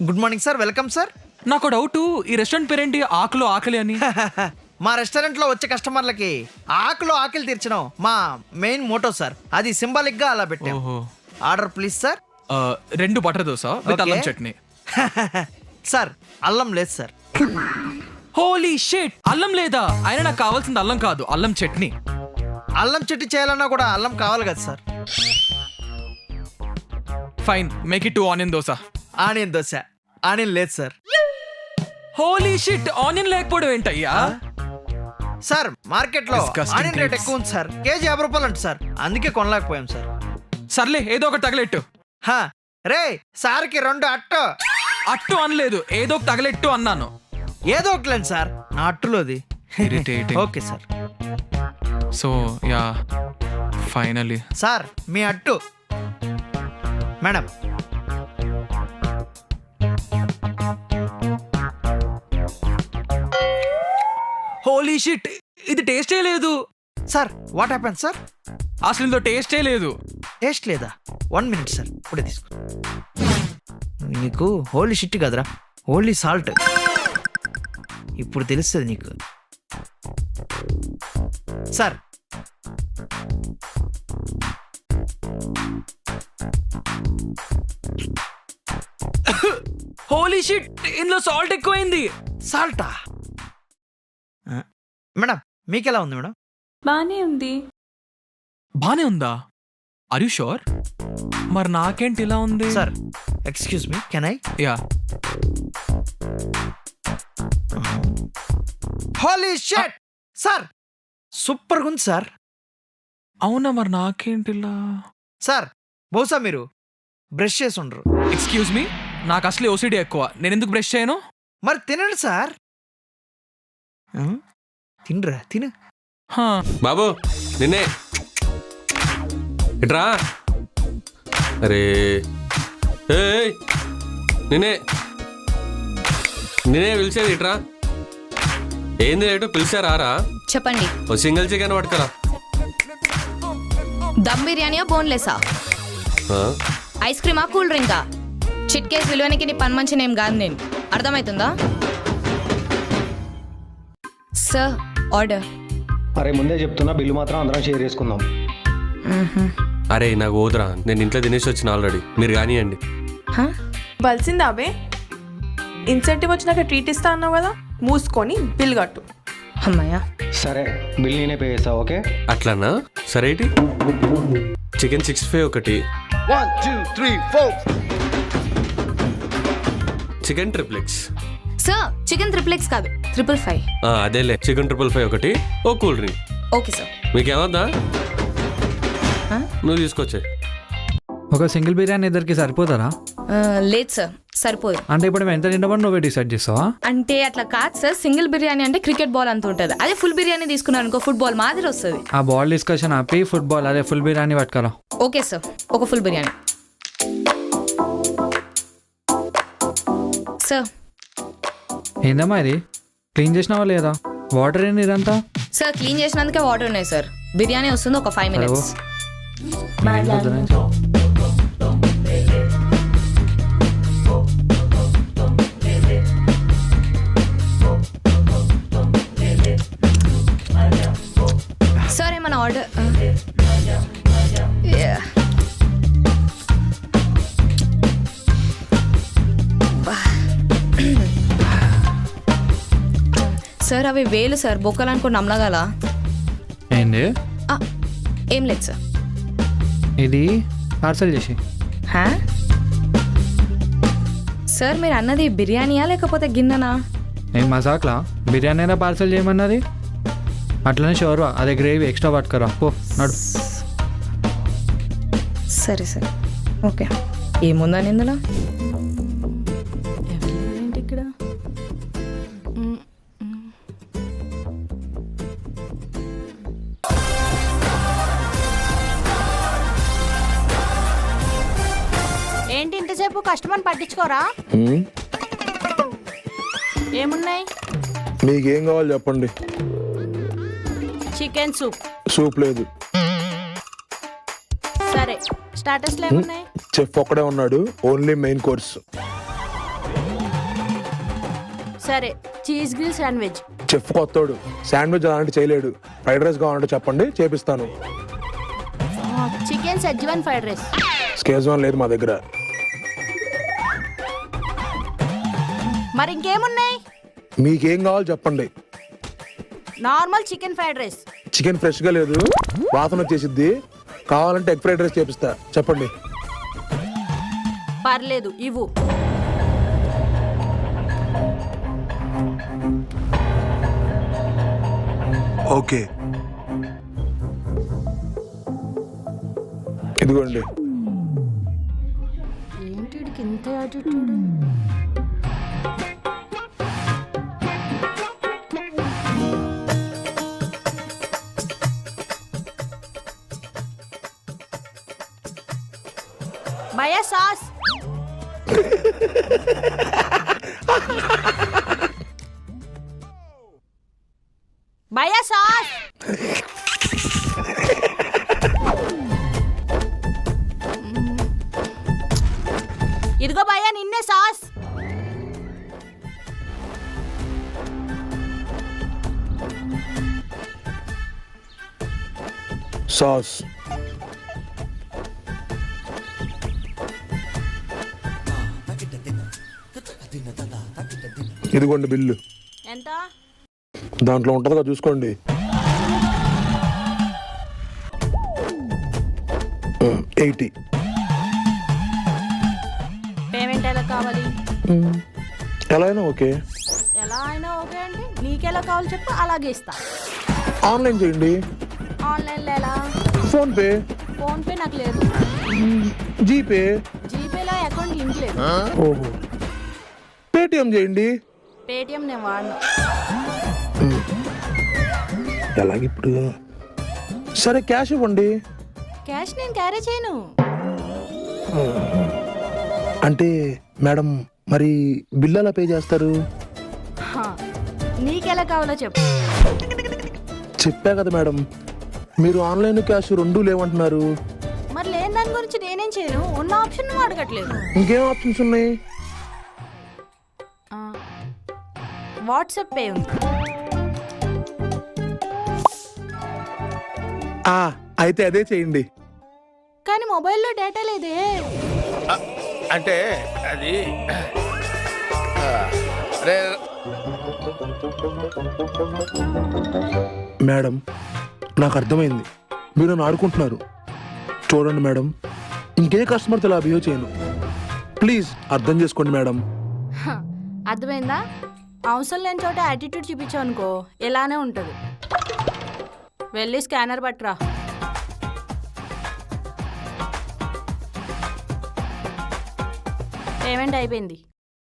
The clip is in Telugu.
Good morning sir welcome sir. నాకు డౌట్ ఈ రెస్టారెంట్ పేరేంటి? ఆకులు ఆకలి అని. మా రెస్టారెంట్లో వచ్చే కస్టమర్లకి ఆకులు ఆకలి తీర్చడం మా మెయిన్ మోటో సార్. అది సింబాలిక్గా అలా పెట్టాం. ఓహో. Order please sir. ఆ, రెండు బటర్ దోశ విత్ అల్లం Okay. చట్నీ. సార్ అల్లం లేదు సార్. హోలీ షేట్! అల్లం లేదా? అయినా నాకు కావాల్సింది అల్లం కాదు అల్లం చట్నీ. అల్లం చెట్టు చేయాలన్నా కూడా అల్లం కావాలి కదా sir. Fine make it two onion dosa. Onion dosa. Onion లేదు సార్. హోలీ షిట్ ఆనియన్ లేకపోవడం ఏంటయ్యా? సార్ మార్కెట్లో Disgusting ఆనియన్ రేట్. ఎక్కువ ఉంది సార్. కేజీ యాభై రూపాయలు అంట సార్. అందుకే కొనలేకపోయాం సార్. సర్లే ఏదో ఒకటి తగలెట్టు. హా. రే సార్కి రెండు అట్టు. అట్టు అనలేదు ఏదో ఒక తగలెట్టు అన్నాను. ఏదో ఒకట్లేండి సార్. నా అట్టులోది. Irritating. Okay sir. So yeah finally. Sir మీ అట్టు. Madam holy shit. ఇది టేస్టే లేదు. సార్ వాట్ హ్యాపెన్ సార్ అసలు ఇందులో టేస్టే లేదు. టేస్ట్ లేదా? వన్ మినిట్ సార్ ఇప్పుడే తీసుకో. నీకు హోలీ షిట్ కదరా. Holy salt. ఇప్పుడు తెలుస్తుంది నీకు. సార్. Holy shit. ఇందులో సాల్ట్ ఎక్కువైంది. సాల్టా? మేడం మీకు ఎలా ఉంది మేడం? బానే ఉంది. బానే ఉందా? ఆర్ యు షూర్ మరి నాకేంటి ఇలా ఉంది? Sir excuse me can I? Yeah. Holy shit! Sir super ఉంది సార్. అవునా మరి నాకేంటి ఇలా? సార్ బహుశా మీరు బ్రష్ చేసి ఉండరు. ఎక్స్క్యూజ్ మీ నాకు అసలే ఓసిడి ఎక్కువ. నేను ఎందుకు బ్రష్ చేయను? మరి తినండి సార్? తినరా తిను హా, బాబు నిన్నే ఇట్రా అరే ఏయ్ నిన్నే నిన్నే పిలిచేది ఇట్రా ఏంది రేటు పిలిచారా రా చెప్పండి ఓ సింగిల్ చికెన్ పట్టుకురా దమ్ బిర్యానీయా బోన్లెసా ఆ? ఐస్ క్రీమా కూల్ డ్రింకా చిట్కేస్ విలువనికి నీ పని మంచి నేమ్ కాదు నేను అర్థమవుతుందా సార్ ఆర్డర్ అరే ముందే చెప్తున్నా బిల్లు మాత్రం అందరం షేర్ చేసుకుందాం. అరే నాకు ఓదురా నేను ఇంట్లో తినేసి వచ్చిన ఆల్రెడీ మీరు కానివ్వండి బలిసిందా అబే ఇన్సెంటివ్ వచ్చినాక ట్రీట్ ఇస్తా అన్నావు కదా? మూసుకొని బిల్ కట్టు. అమ్మయ్యా. సరే బిల్ నేనే పే చేస్తా ఓకే? అట్లానా? సరేటి చికెన్ సిక్స్టీ ఫైవ్ ఒకటి. Chicken triplex sir chicken triplex కాదు. Triple five. అదేలే. చికెన్ ట్రిపుల్ ఫైవ్ ఒకటి. ఓ కూల్ డ్రింక్. Okay sir. మీకేమద్దా? నువ్వు తీసుకొచ్చే. ఒక సింగిల్ బిర్యానీ ఇద్దరికి సరిపోతారా? లేదు సార్. సరిపోదు. అంటే ఇప్పుడు ఎంత తింటామని నువ్వే డిసైడ్ చేస్తావా? అంటే అట్లా కాదు సార్. సింగిల్ బిర్యానీ అంటే క్రికెట్ బాల్ అంత ఉంటుంది. అదే ఫుల్ బిర్యానీ తీసుకున్నాను అనుకో ఫుట్బాల్ మాదిరి వస్తుంది. ఆ బాల్ డిస్కషన్ ఆపి ఫుట్బాల్ అదే ఫుల్ బిర్యానీ పట్టుకరా. Okay sir. ఒక ఫుల్ బిర్యానీ. సార్. ఏందమ్మా ఇది? క్లీన్ చేసినావా లేదా? వాటర్ ఏంది ఇదంతా? సార్ క్లీన్ చేసినందుకే వాటర్ ఉన్నాయి సార్. బిర్యానీ వస్తుంది ఒక ఫైవ్ మినిట్స్? సార్ ఏమైనా ఆర్డర్ సార్ అవి వేలు సార్. బొక్కలు అనుకుని నమ్మలగల ఏంది? ఏం లేదు సార్. ఇది పార్సల్ చేసి. హా? సార్ మీరు అన్నది బిర్యానీయా లేకపోతే గిన్నెనా? ఏం మసాక్లా బిర్యానీ అయినా పార్సల్ చేయమన్నది? అట్లనే షోర్వా అదే గ్రేవీ ఎక్స్ట్రా పట్టుకరా పో నడు. సరే సరే. ఓకే. ఏముందని ఇందులో? ఇంతసేపు కస్టమర్ పట్టించుకోరా? ఏమున్నాయి? మీకేం కావాలి చెప్పండి. Chicken soup. సూప్ లేదు. సరే స్టాటస్లో ఏమున్నాయి? చెఫ్ ఒక్కడే ఉన్నాడు ఓన్లీ మెయిన్ కోర్స్. సరే చీజ్ గ్రిల్ శాండ్విచ్. చెఫ్ కొత్తోడు శాండ్విచ్ అలాంటి చేయలేడు. ఫ్రైడ్ రైస్ కావాలంటే చెప్పండి చేపిస్తాను. Chicken schezwan fried rice. Schezwan లేదు మా దగ్గర. మరి ఇంకేమున్నాయి? మీకేం కావాలో చెప్పండి. Normal chicken fried rice. Chicken ఫ్రెష్గా లేదు వాసన వచ్చేసిద్ది. కావాలంటే ఎగ్ ఫ్రైడ్ రైస్ చేపిస్తా. చెప్పండి. పర్లేదు ఇవ్వు. ఓకే. ఇదిగోండి. ఏంటి ఇంత యాటిట్యూడ్? భయ సాస్ భయ సాస్ ఇదిగో భయ్యా నిన్నే సాస్ సాస్ ఇదిగోండి బిల్లు. ఎంత? దాంట్లో ఉంటుందిగా చూసుకోండి. ఎయిటీ. పేమెంట్ ఎలా కావాలి? ఎలా అయినా ఓకే. ఎలా అయినా ఓకే అండి నీకెలా కావాలి చెప్పు అలాగే ఇస్తా. ఆన్లైన్ చేయండి. ఆన్లైన్లో ఎలా? ఫోన్పే ఫోన్పే నాకు లేదు. జీపే జీపేలో అకౌంట్ లింక్ లేదు. ఓహో. పేటిఎం చేయండి. పేటిఎం నేను వాడను. ఎలాగిప్పుడు సరే క్యాష్ ఇవ్వండి. క్యాష్ నేను క్యారీ చేయను. అంటే మేడం మరి బిల్ ఎలా పే చేస్తారు? హా, నీకెలా కావాలో చెప్పు. చెప్పా కదా మేడం. మీరు ఆన్లైన్ క్యాష్ రెండూ లేవంటున్నారు. మరి లేని దాని గురించి నేనేం చేయను? ఉన్న ఆప్షన్ అడగట్లేదు. ఇంకేం ఆప్షన్స్ ఉన్నాయి? వాట్సాప్ పే ఉంది. ఆ, అయితే అదే చేయండి. కానీ మొబైల్లో డేటా లేదే. అంటే అది మేడం నాకు అర్థమైంది. మీరు నన్ను ఆడుకుంటున్నారు. చూడండి మేడం ఇంకే కస్టమర్తో ఇలా బిహేవ్ చేయను. ప్లీజ్ అర్థం చేసుకోండి మేడం. హ, అర్థమైందా? అవసరం లేని చోట యాటిట్యూడ్ చూపించావు అనుకో ఇలానే ఉంటుంది. వెళ్ళి స్కానర్ పట్టురా. పేమెంట్ అయిపోయింది.